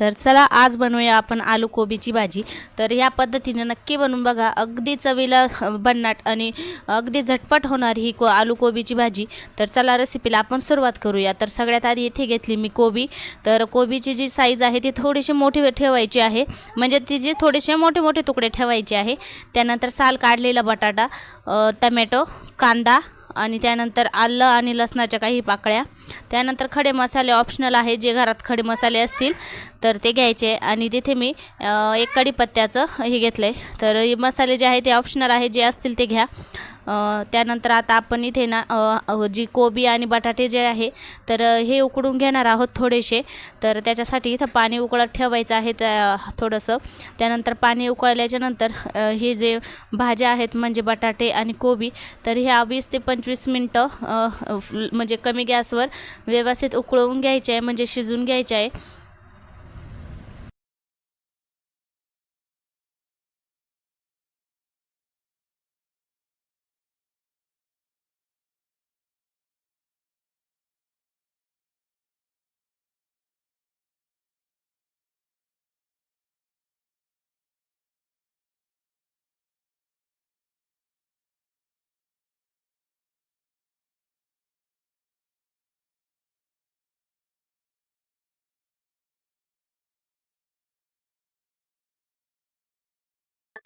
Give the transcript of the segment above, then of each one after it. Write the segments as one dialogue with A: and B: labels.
A: तर चला आज बनवूया आपण आलू कोबीची भाजी. तर या पद्धतीने नक्की बनवून बघा. अगदी चवीला भन्नाट आणि अगदी झटपट होणारी ही को आलू कोबीची भाजी. तर चला रेसिपीला आपण सुरुवात करूया. तर सगळ्यात आधी इथे घेतली मी कोबी. तर कोबीची जी साईज आहे ती थोडीशी मोठी ठेवायची आहे. म्हणजे ती जे थोडेसे मोठे मोठे तुकडे ठेवायचे आहे. त्यानंतर साल काढलेला बटाटा टमॅटो कांदा आणि त्यानंतर आलं आणि लसणाच्या काही पाकळ्या. त्यानंतर खडे मसाले ऑप्शनल आहे जे घरात खडे मसाले असतील तर ते घ्यायचे. आणि तिथे मी एक कढीपत्त्याचं हे घेतलं आहे तर हे मसाले जे आहे ते ऑप्शनल आहे जे असतील ते घ्या. त्यानंतर आता आपण इथे ना जी कोबी आणि बटाटे जे आहे तर हे उकडून घेणार आहोत थोडेसे. तर त्याच्यासाठी इथं पाणी उकळत ठेवायचं आहे त्या थोडंसं. त्यानंतर पाणी उकळल्याच्यानंतर हे जे भाज्या आहेत म्हणजे बटाटे आणि कोबी तर ह्या वीस ते पंचवीस मिनटं म्हणजे कमी गॅसवर व्यवस्थित उकळवून घ्यायचे आहे म्हणजे शिजून घ्यायचे आहे.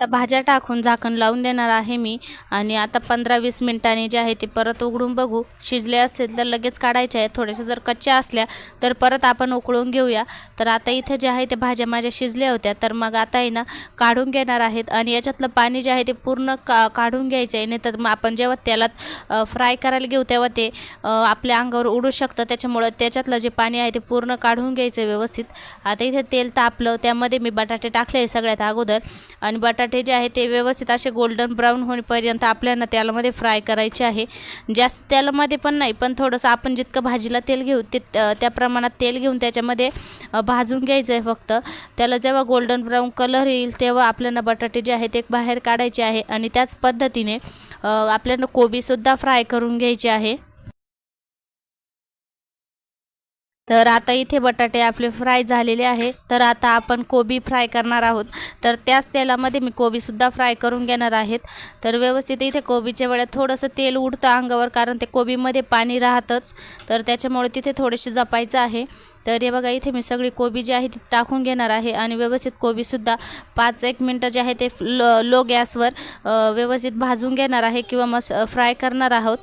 A: आता भाज्या टाकून झाकण लावून देणार आहे मी. आणि आता पंधरा वीस मिनिटांनी जे आहे ते परत उघडून बघू. शिजले असतील तर लगेच काढायचे आहेत. थोड्याशा जर कच्च्या असल्या तर परत आपण उकळून घेऊया. तर आता इथं जे आहे ते भाज्या माझ्या शिजल्या होत्या. तर मग आता आहे ना काढून घेणार आहेत. आणि याच्यातलं पाणी जे आहे ते पूर्ण का काढून घ्यायचं आहे. नाही तर मग आपण जेव्हा तेलात फ्राय करायला घेऊ तेव्हा ते आपल्या अंगावर उडू शकतं. त्याच्यामुळं त्याच्यातलं जे पाणी आहे ते पूर्ण काढून घ्यायचं आहे व्यवस्थित. आता इथे तेल तापलं. त्यामध्ये मी बटाटे टाकले सगळ्यात अगोदर. आणि बटाटे बटाटे जे आहे ते व्यवस्थित असे गोल्डन ब्राऊन होईपर्यंत आपल्याला तेलामध्ये फ्राय करायचे आहे. जास्त तेलामध्ये पण नाही पण थोडंसं आपण जितकं भाजीला तेल घेऊ ते त्या प्रमाणात तेल घेऊन त्याच्यामध्ये भाजून घ्यायचं आहे फक्त. त्याला जेव्हा गोल्डन ब्राऊन कलर येईल तेव्हा आपल्याला बटाटे जे आहे ते बाहेर काढायचे आहे आणि त्याच पद्धतीने आपल्यानं आपल्याला कोबीसुद्धा फ्राय करून घ्यायची आहे. तर आता इथे बटाटे आपले फ्राय झालेले आहे. तर आता आपण कोबी फ्राय करणार आहोत. तर त्याच तेलामध्ये मी कोबीसुद्धा फ्राय करून घेणार आहेत. तर व्यवस्थित इथे कोबीच्या वेळेत थोडंसं तेल उडतं अंगावर कारण ते कोबीमध्ये पाणी राहतंच. तर त्याच्यामुळे तिथे थोडेसे जपायचं आहे. तर हे बघा इथे मी सगळी कोबी जी आहे ती टाकून घेणार आहे आणि व्यवस्थित कोबीसुद्धा पाच एक मिनटं जे आहे ते लो लो गॅसवर व्यवस्थित भाजून घेणार आहे किंवा मस फ्राय करणार आहोत.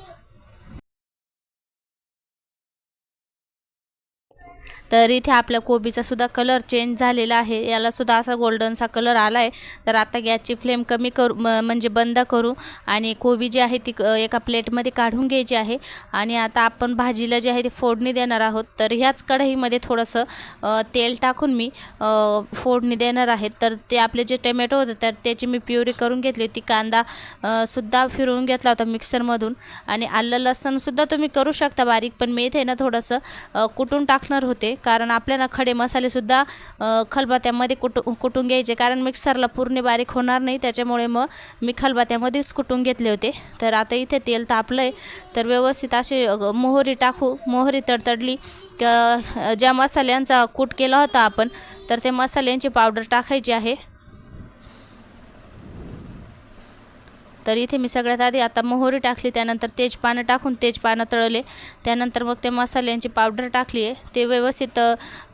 A: तर इथे आपल्या कोबीचा सुद्धा कलर चेंज झालेला आहे. याला सुद्धा असा गोल्डनसा कलर आला आहे तर आता गॅसची फ्लेम कमी करू म्हणजे बंद करू. आणि कोबी जी आहे ती क- एका प्लेटमध्ये काढून घ्यायची आहे. आणि आता आपण भाजीला जे आहे ती फोडणी देणार आहोत. तर ह्याच कढईमध्ये थोडंसं तेल टाकून मी फोडणी देणार आहेत तर ते आपले जे टमॅटो होते तर त्याची मी प्युरी करून घेतली होती. कांदा सुद्धा फिरवून घेतला होता मिक्सरमधून आणि आलं लसणसुद्धा तुम्ही करू शकता बारीक पण मी इथे ना थोडंसं कुटून टाकणार होते. कारण आपल्याला खडे मसालेसुद्धा खलबात्यामध्ये कुटू कुटून घ्यायचे. कारण मिक्सरला पूर्ण बारीक होणार नाही. त्याच्यामुळे मग मी खलबात्यामध्येच कुटून घेतले होते. तर आता इथे तेल तापलं आहे तर व्यवस्थित अशी मोहरी टाकू. मोहरी तडतडली. ज्या मसाल्यांचा कूट केला होता आपण तर ते मसाल्यांची पावडर टाकायची आहे. तर इथे मी सगळ्यात आधी आता मोहरी टाकली त्यानंतर तेजपानं टाकून तेजपानं तळले. त्यानंतर मग ते मसाल्यांची पावडर टाकली आहे ते व्यवस्थित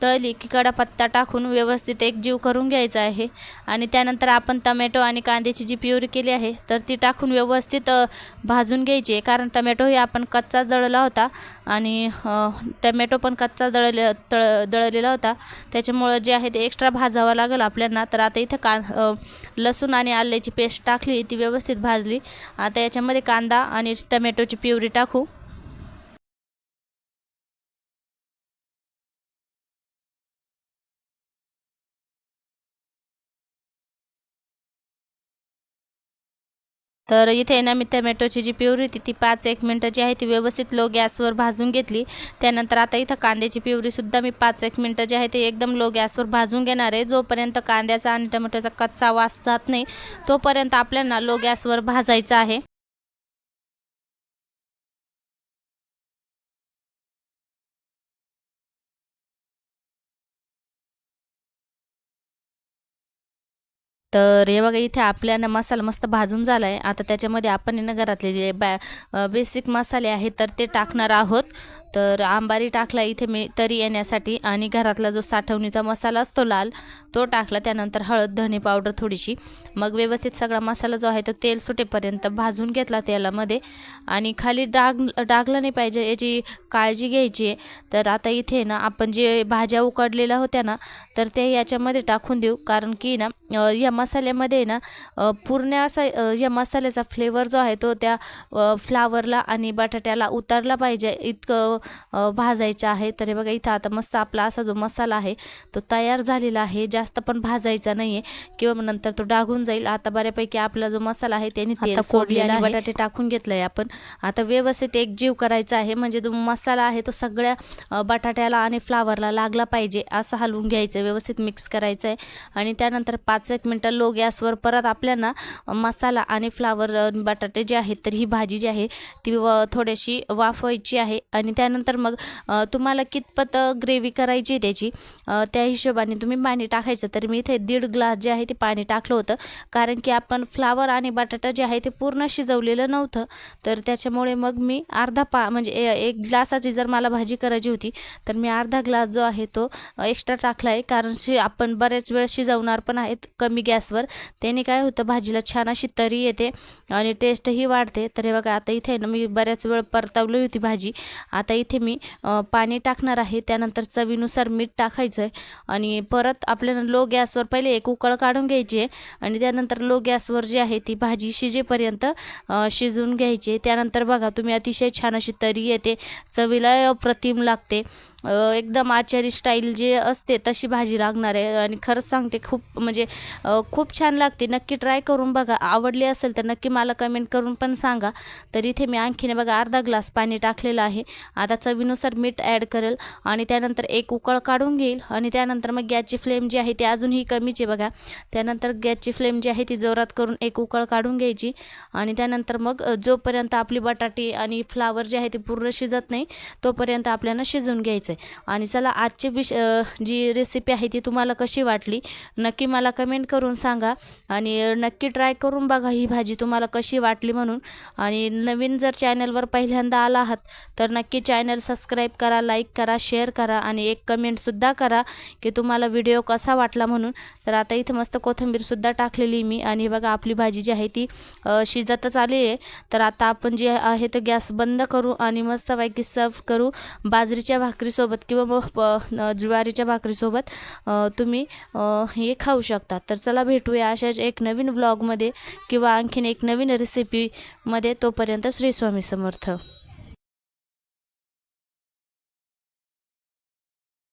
A: तळली की कडापत्ता टाकून व्यवस्थित एक जीव करून घ्यायचा आहे. आणि त्यानंतर आपण टमॅटो आणि कांद्याची जी प्युरी केली आहे तर ती टाकून व्यवस्थित भाजून घ्यायची आहे. कारण टमॅटोही आपण कच्चा जळला होता आणि टमॅटो पण कच्चा दळले तळ दळलेला होता. त्याच्यामुळं जे आहे ते एक्स्ट्रा भाजावं लागेल आपल्याला. तर आता इथं का लसूण आणि आल्याची पेस्ट टाकली ती व्यवस्थित भाज भाजली. आता याच्यामध्ये कांदा आणि टमॅटोची प्युरी टाकू. तर इथे ना मी टमॅटोची जी प्युरी होती ती पाच एक मिनटं जी आहे ती व्यवस्थित लो गॅसवर भाजून घेतली. त्यानंतर आता इथं कांद्याची प्युरीसुद्धा मी पाच एक मिनटं जी आहे ती एकदम लो गॅसवर भाजून घेणार आहे. जोपर्यंत कांद्याचा आणि टमॅटोचा कच्चा वास जात नाही तोपर्यंत आपल्याला लो गॅसवर भाजायचं आहे. तर हे बघा इथे आपल्याला मसाला मस्त भाजून झाला आहे आता त्याच्यामध्ये आपण आहे ना घरातले जे बॅ बेसिक मसाले आहेत तर ते टाकणार आहोत. तर आंबारी टाकला इथे मी तरी येण्यासाठी आणि घरातला जो साठवणीचा मसाला असतो लाल तो टाकला. त्यानंतर हळद धने पावडर थोडीशी. मग व्यवस्थित सगळा मसाला जो आहे तो तेल सुटेपर्यंत भाजून घेतला तेलामध्ये. आणि खाली डाग डागला नाही पाहिजे याची काळजी घ्यायची आहे. तर आता इथे ना आपण जे भाज्या उकडलेल्या होत्या ना तर ते याच्यामध्ये टाकून देऊ. कारण की ना या मसाल्यामध्ये ना पूर्ण असा या मसाल्याचा फ्लेवर जो आहे तो त्या फ्लावरला आणि बटाट्याला उतरला पाहिजे. इतकं भाजायचं आहे. तर हे बघा इथं आता मस्त आपला असा जो मसाला आहे तो तयार झालेला आहे. जास्त पण भाजायचा नाही आहे किंवा नंतर तो डागून जाईल. आता बऱ्यापैकी आपला जो मसाला आहे त्याने तेल सोडलेला आहे. बटाटे टाकून घेतलंय आपण. आता व्यवस्थित एक जीव करायचा आहे. म्हणजे जो मसाला आहे तो सगळ्या बटाट्याला आणि फ्लावरला लागला पाहिजे. असं हलवून घ्यायचं व्यवस्थित मिक्स करायचं आहे आणि त्यानंतर पाच एक मिनटं लो गॅसवर परत आपल्याला मसाला आणि फ्लावर बटाटे जे आहेत तर ही भाजी जी आहे ती व थोडीशी वाफवायची आहे. आणि त्यानंतर मग तुम्हाला कितपत ग्रेव्ही करायची आहे त्याची त्या हिशोबाने तुम्ही पाणी टाकायचं. तर मी इथे दीड ग्लास जे आहे ते पाणी टाकलं होतं. कारण की आपण फ्लावर आणि बटाटा जे आहे ते पूर्ण शिजवलेलं नव्हतं. तर त्याच्यामुळे मग मी अर्धा पा म्हणजे ए- एक ग्लासाची जर मला भाजी करायची होती तर मी अर्धा ग्लास जो आहे तो एक्स्ट्रा टाकला आहे कारण शि आपण बऱ्याच वेळ शिजवणार पण आहेत कमी गॅसवर. त्याने काय होतं भाजीला छान अशी तरी येते आणि टेस्टही वाढते. तर हे बघा आता इथे ना मी बऱ्याच वेळ परतवली होती भाजी. आता इथे मी पाणी टाकणार आहे. त्यानंतर चवीनुसार मीठ टाकायचं आहे आणि परत आपल्याला लो गॅसवर पहिले एक उकळ काढून घ्यायची आहे आणि त्यानंतर लो गॅसवर जी आहे ती भाजी शिजेपर्यंत शिजवून घ्यायची आहे. त्यानंतर बघा तुम्ही अतिशय छान अशी तरी येते. चवीला अप्रतिम लागते. एकदम आचारी स्टाईल जे असते तशी भाजी लागणार आहे. आणि खरंच सांगते खूप म्हणजे खूप छान लागते. नक्की ट्राय करून बघा. आवडली असेल तर नक्की मला कमेंट करून पण सांगा. तर इथे मी आणखीने बघा अर्धा ग्लास पाणी टाकलेलं आहे. आता चवीनुसार मीठ ॲड करेल. आणि त्यानंतर एक उकळ काढून घेईल. आणि त्यानंतर मग गॅसची फ्लेम जी आहे ती अजूनही कमीची आहे बघा. त्यानंतर गॅसची फ्लेम जी आहे ती जोरात करून एक उकळ काढून घ्यायची. आणि त्यानंतर मग जोपर्यंत आपली बटाटी आणि फ्लावर जे आहे ते पूर्ण शिजत नाही तोपर्यंत आपल्याला शिजवून घ्यायचं आहे आणि चला आजची विश जी रेसिपी आहे ती तुम्हाला कशी वाटली नक्की मला कमेंट करून सांगा. आणि नक्की ट्राय करून बघा ही भाजी तुम्हाला कशी वाटली म्हणून. आणि नवीन जर चॅनलवर पहिल्यांदा आला आहात तर नक्की चॅनल सबस्क्राईब करा लाईक करा शेअर करा आणि एक कमेंटसुद्धा करा की तुम्हाला व्हिडिओ कसा वाटला म्हणून. तर आता इथं मस्त कोथिंबीरसुद्धा टाकलेली मी आणि बघा आपली भाजी जी आहे ती शिजतच आली आहे. तर आता आपण जे आहे तो गॅस बंद करू आणि मस्तपैकी सर्व करू. बाजरीच्या भाकरी भाकरीसोबत किंवा मग प- ज्वारीच्या भाकरीसोबत तुम्ही हे खाऊ शकता. तर चला भेटूया अशाच एक नवीन ब्लॉगमध्ये किंवा आणखीन एक नवीन रेसिपीमध्ये तोपर्यंत श्री स्वामी समर्थ.